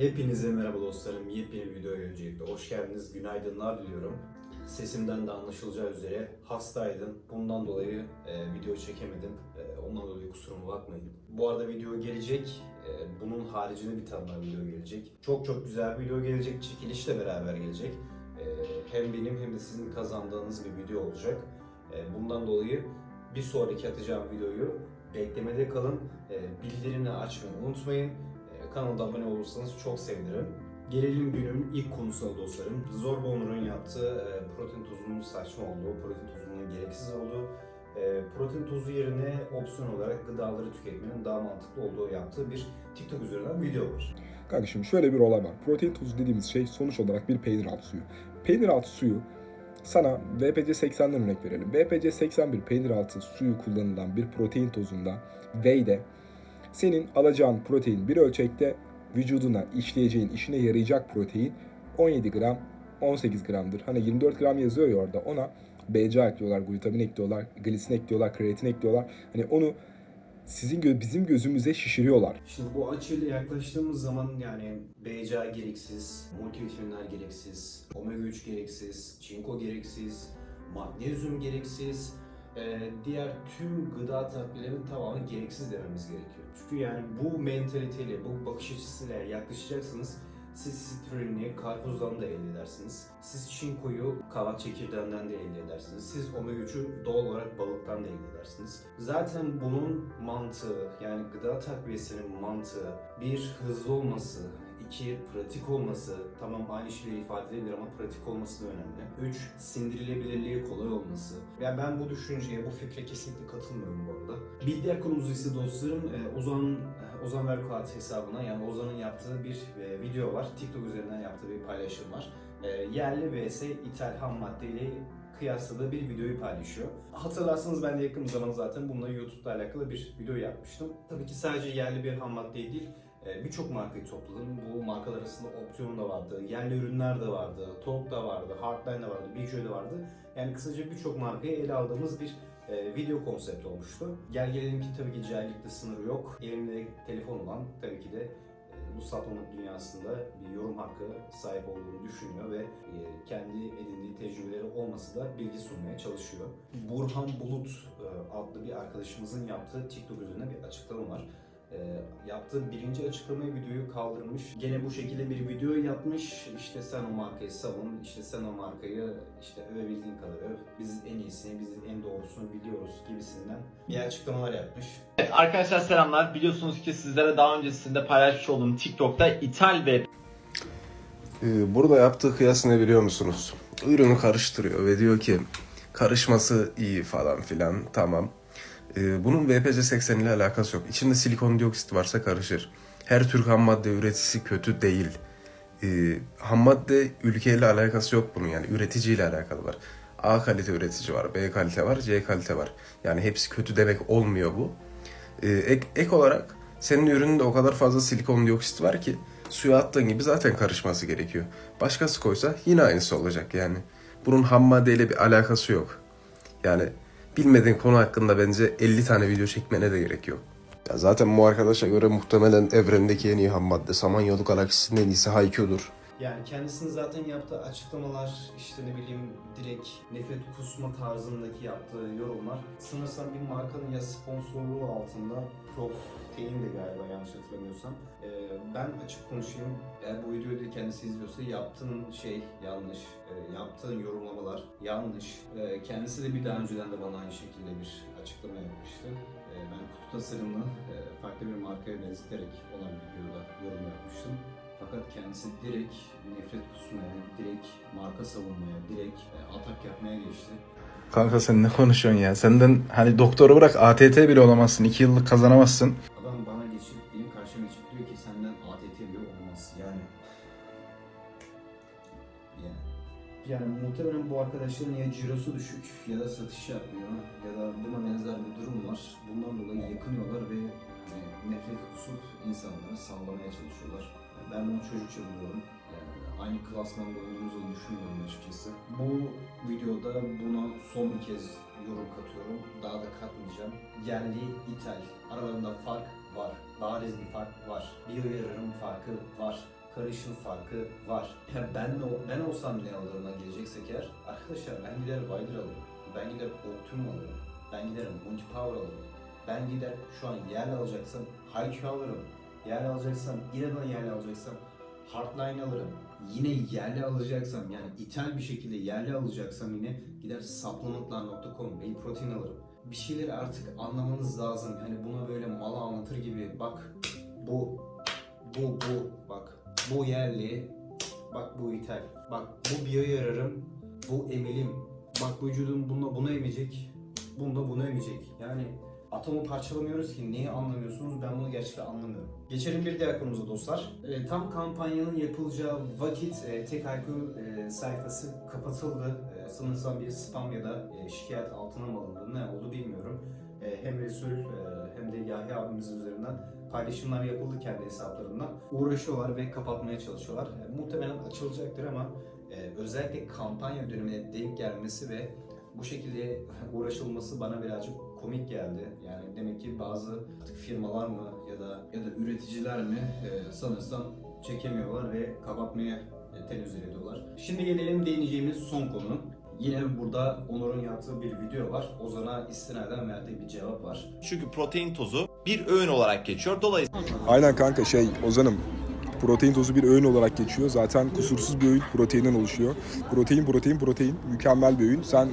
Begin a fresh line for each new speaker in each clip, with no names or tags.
Hepinize merhaba dostlarım. Yepyeni bir videoya öncelikle hoş geldiniz. Günaydınlar diliyorum. Sesimden de anlaşılacağı üzere hastaydım. Bundan dolayı e, video çekemedim. E, ondan dolayı kusuruma bakmayın. Bu arada video gelecek. E, bunun haricinde bir tane daha video gelecek. Çok çok güzel bir video gelecek. Çekilişle beraber gelecek. E, hem benim hem de sizin kazandığınız bir video olacak. E, bundan dolayı bir sonraki atacağım videoyu beklemede kalın. E, bildirimini açmayı unutmayın. Kanalda abone olursanız çok sevinirim. Gelelim günün ilk konusuna dostlarım. Zorba Onur'un yaptığı e, protein tozunun saçma olduğu, protein tozunun gereksiz olduğu, e, protein tozu yerine opsiyon olarak gıdaları tüketmenin daha mantıklı olduğu yaptığı bir TikTok üzerinden video var.
Kanka şimdi şöyle bir olay var. Protein tozu dediğimiz şey sonuç olarak bir peynir altı suyu. Peynir altı suyu sana VPC 80'den örnek verelim. VPC 81 peynir altı suyu kullanılan bir protein tozunda whey'de senin alacağın protein bir ölçekte vücuduna işleyeceğin işine yarayacak protein 17 gram 18 gramdır. Hani 24 gram yazıyor ya orada ona BCA ekliyorlar, glutamin ekliyorlar, glisin ekliyorlar, kreatin ekliyorlar. Hani onu sizin gö- bizim gözümüze şişiriyorlar.
Şimdi bu açıyla yaklaştığımız zaman yani BCA gereksiz, multivitaminler gereksiz, omega 3 gereksiz, çinko gereksiz, magnezyum gereksiz, e, diğer tüm gıda takviyelerinin tamamen gereksiz dememiz gerekiyor. Çünkü yani bu mentaliteyle, bu bakış açısıyla yaklaşacaksınız siz sitrullini karpuzdan da elde edersiniz. Siz çinkoyu kavak çekirdeğinden de elde edersiniz. Siz omega 3'ü doğal olarak balıktan da elde edersiniz. Zaten bunun mantığı yani gıda takviyesinin mantığı bir hızlı olması, iki pratik olması, tamam aynı şeyleri ifade edebilir ama pratik olması da önemli. Üç sindirilebilirliği kolay olması. Yani ben bu düşünceye, bu fikre kesinlikle katılmıyorum bu arada. Bir diğer konumuz ise dostlarım e, Ozan Ozan Verkuat hesabına yani Ozan'ın yaptığı bir e, video var. TikTok üzerinden yaptığı bir paylaşım var. E, yerli vs ithal ham madde ile kıyasladığı bir videoyu paylaşıyor. Hatırlarsanız ben de yakın bir zaman zaten bununla YouTube'da alakalı bir video yapmıştım. Tabii ki sadece yerli bir ham madde değil, e, birçok markayı topladım. Bu markalar arasında Optimum da vardı, yerli ürünler de vardı, Tork da vardı, Hardline de vardı, Big da vardı. Yani kısaca birçok markayı ele aldığımız bir e, video konsept olmuştu. Gel gelelim ki tabii ki cahillikte sınırı yok. Elimde telefon olan tabii ki de e, bu supplement dünyasında bir yorum hakkı sahip olduğunu düşünüyor ve e, kendi edindiği tecrübeleri olmasa da bilgi sunmaya çalışıyor. Burhan Bulut adlı bir arkadaşımızın yaptığı TikTok üzerine bir açıklama var. E, yaptığı birinci açıklamayı videoyu kaldırmış. Gene bu şekilde bir video yapmış. İşte sen o markayı savun, işte sen o markayı işte övebildiğin kadar öv. Biz en iyisini, biz en doğrusunu biliyoruz gibisinden bir açıklamalar yapmış.
Evet arkadaşlar selamlar. Biliyorsunuz ki sizlere daha öncesinde paylaşmış olduğum TikTok'ta ithal ve
Ee, Burada yaptığı kıyas ne biliyor musunuz? Ürünü karıştırıyor ve diyor ki karışması iyi falan filan tamam. Ee, Bunun VPC 80 ile alakası yok. İçinde silikon dioksit varsa karışır. Her Türk ham madde üreticisi kötü değil. Ee, ham madde ülkeyle alakası yok bunun yani üreticiyle alakalı var. A kalite üretici var, B kalite var, C kalite var. Yani hepsi kötü demek olmuyor bu. Ee, ek, ek olarak senin ürününde o kadar fazla silikon dioksit var ki suya attığın gibi zaten karışması gerekiyor. Başkası koysa yine aynısı olacak yani. Bunun ham maddeyle bir alakası yok. Yani bilmediğin konu hakkında bence 50 tane video çekmene de gerek yok. Ya zaten bu arkadaşa göre muhtemelen evrendeki en iyi ham madde Samanyolu galaksisinin en iyisi Haikyuu'dur.
Yani kendisinin zaten yaptığı açıklamalar, işte ne bileyim direkt nefret kusma tarzındaki yaptığı yorumlar sanırsam bir markanın ya sponsorluğu altında Proftein de galiba yanlış hatırlamıyorsam. Ee, ben açık konuşayım, eğer bu videoyu kendisi izliyorsa yaptığın şey yanlış, Ee, yaptığın yorumlamalar yanlış. Ee, kendisi de bir daha önceden de bana aynı şekilde bir açıklama yapmıştı. Ee, ben kutu tasarımını e, farklı bir markaya benzeterek olan videoda yorum yapmıştım. Fakat kendisi direkt nefret kusmaya, direkt marka savunmaya, direkt e, atak yapmaya geçti.
Kanka sen ne konuşuyorsun ya? Senden hani doktoru bırak ATT bile olamazsın. 2 yıllık kazanamazsın.
Adam bana geçip, benim karşıma geçip diyor ki senden ATT bile olmaz. Yani yani. Muhtemelen bu arkadaşların ya cirosu düşük ya da satış yapmıyor ya da buna benzer bir durum var. Bundan dolayı yakınıyorlar ve hani nefret kusup insanları sallamaya çalışıyorlar. Ben bunu çocukça buluyorum. Yani aynı klasmanda olduğumuzu düşünmüyorum açıkçası. Bu videoda buna son bir kez yorum katıyorum. Daha da katmayacağım. Yerli, ithal. Aralarında fark var. Bariz bir fark var. Bir uyarırım farkı var. karışın farkı var. Yani ben o- ben olsam ne alırıma geleceksek eğer arkadaşlar ben gider Wilder alırım. Ben gider Optimum alırım. Ben giderim Multi Power alırım. Ben gider şu an yerli alacaksam Haikyuu alırım. Yerli alacaksam İra'dan yerli alacaksam Hardline alırım. Yine yerli alacaksam yani ithal bir şekilde yerli alacaksam yine gider supplementlar.com whey protein alırım. Bir şeyleri artık anlamanız lazım. Yani buna böyle mala anlatır gibi bak bu bu bu bak bu yerli bak bu ithal bak bu biyo yararım bu emilim bak vücudum bununla bunu emecek bunda bunu emecek yani atomu parçalamıyoruz ki neyi anlamıyorsunuz ben bunu gerçekten anlamıyorum. Geçelim bir diğer konumuza dostlar. E, tam kampanyanın yapılacağı vakit e, Tek IQ e, sayfası kapatıldı. E, sanırsam bir spam ya da e, şikayet altına mı alındı ne oldu bilmiyorum. E, hem Resul e, hem de Yahya abimiz üzerinden paylaşımlar yapıldı kendi hesaplarından. Uğraşıyorlar ve kapatmaya çalışıyorlar. E, muhtemelen açılacaktır ama e, özellikle kampanya dönemine denk gelmesi ve bu şekilde uğraşılması bana birazcık komik geldi. Yani demek ki bazı artık firmalar mı ya da ya da üreticiler mi e, sanırsam çekemiyorlar ve kapatmaya e, tenezzül ediyorlar. Şimdi gelelim değineceğimiz son konu. Yine burada Onur'un yaptığı bir video var. Ozan'a istinaden verdiği bir cevap var.
Çünkü protein tozu bir öğün olarak geçiyor. Dolayısıyla
Aynen kanka şey Ozan'ım protein tozu bir öğün olarak geçiyor. Zaten kusursuz bir öğün proteinden oluşuyor. Protein, protein, protein. Mükemmel bir öğün. Sen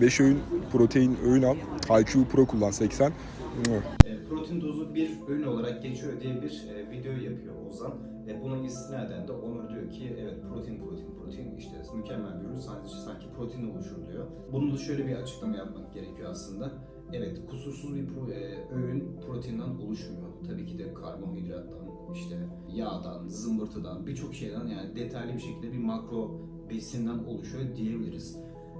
5 öğün protein öğün al. IQ Pro kullan 80.
E, protein tozu bir öğün olarak geçiyor diye bir e, video yapıyor Ozan. E, buna istinaden de Onur diyor ki evet protein protein protein işte mükemmel bir ürün sadece sanki protein oluşur diyor. Bunun da şöyle bir açıklama yapmak gerekiyor aslında. Evet kusursuz bir pro- e, öğün proteinden oluşmuyor. Tabii ki de karbonhidrattan, işte yağdan, zımbırtıdan birçok şeyden yani detaylı bir şekilde bir makro besinden oluşuyor diyebiliriz.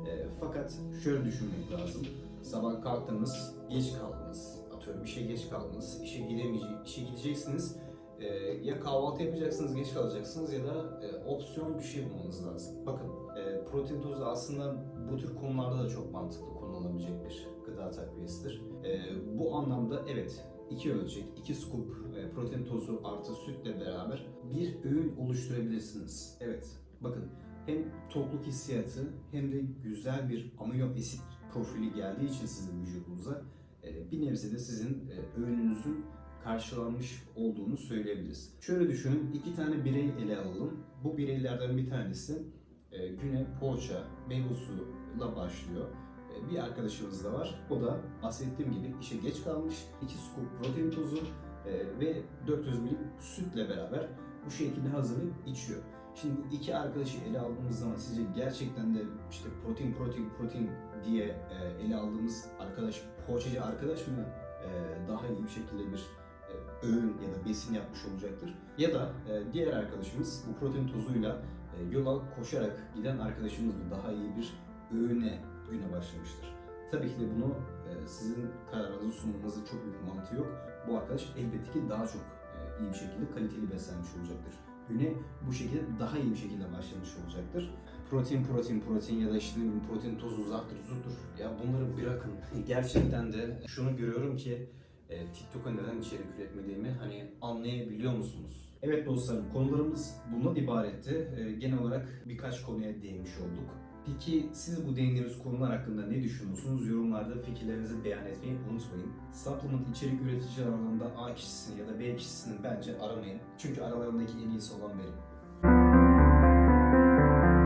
E, fakat şöyle düşünmek lazım. Sabah kalktınız, geç kaldınız. Atıyorum işe geç kaldınız, işe gidemeyecek, işe gideceksiniz. Ee, ya kahvaltı yapacaksınız, geç kalacaksınız ya da e, opsiyon bir şey bulmanız lazım. Bakın e, protein tozu aslında bu tür konularda da çok mantıklı kullanılabilecek bir gıda takviyesidir. E, bu anlamda evet iki ölçek, iki scoop e, protein tozu artı sütle beraber bir öğün oluşturabilirsiniz. Evet bakın hem tokluk hissiyatı hem de güzel bir amino asit profili geldiği için sizin vücudunuza e, bir nebze de sizin e, öğününüzün karşılanmış olduğunu söyleyebiliriz. Şöyle düşünün, iki tane birey ele alalım. Bu bireylerden bir tanesi güne poğaça, meyve suyuyla başlıyor. E, bir arkadaşımız da var. O da bahsettiğim gibi işe geç kalmış. 2 scoop protein tozu e, ve 400 ml sütle beraber bu şekilde hazırlayıp içiyor. Şimdi bu iki arkadaşı ele aldığımız zaman sizce gerçekten de işte protein protein protein diye e, ele aldığımız arkadaş poğaçacı arkadaş mı e, daha iyi bir şekilde bir öğün ya da besin yapmış olacaktır. Ya da diğer arkadaşımız bu protein tozuyla yola koşarak giden arkadaşımız mı daha iyi bir öğüne güne başlamıştır. Tabii ki de bunu e, sizin kararınızı sunmanızın çok büyük mantığı yok. Bu arkadaş elbette ki daha çok e, iyi bir şekilde kaliteli beslenmiş olacaktır. Güne bu şekilde daha iyi bir şekilde başlamış olacaktır. Protein, protein, protein ya da işte protein tozu uzaktır, zutur. Ya bunları bırakın. Gerçekten de şunu görüyorum ki e, TikTok'a neden içerik üretmediğimi hani anlayabiliyor musunuz? Evet dostlarım konularımız bundan ibaretti. Genel olarak birkaç konuya değinmiş olduk. Peki siz bu değindiğimiz konular hakkında ne düşünüyorsunuz? Yorumlarda fikirlerinizi beyan etmeyi unutmayın. Supplement içerik üreticiler arasında A kişisini ya da B kişisini bence aramayın. Çünkü aralarındaki en iyisi olan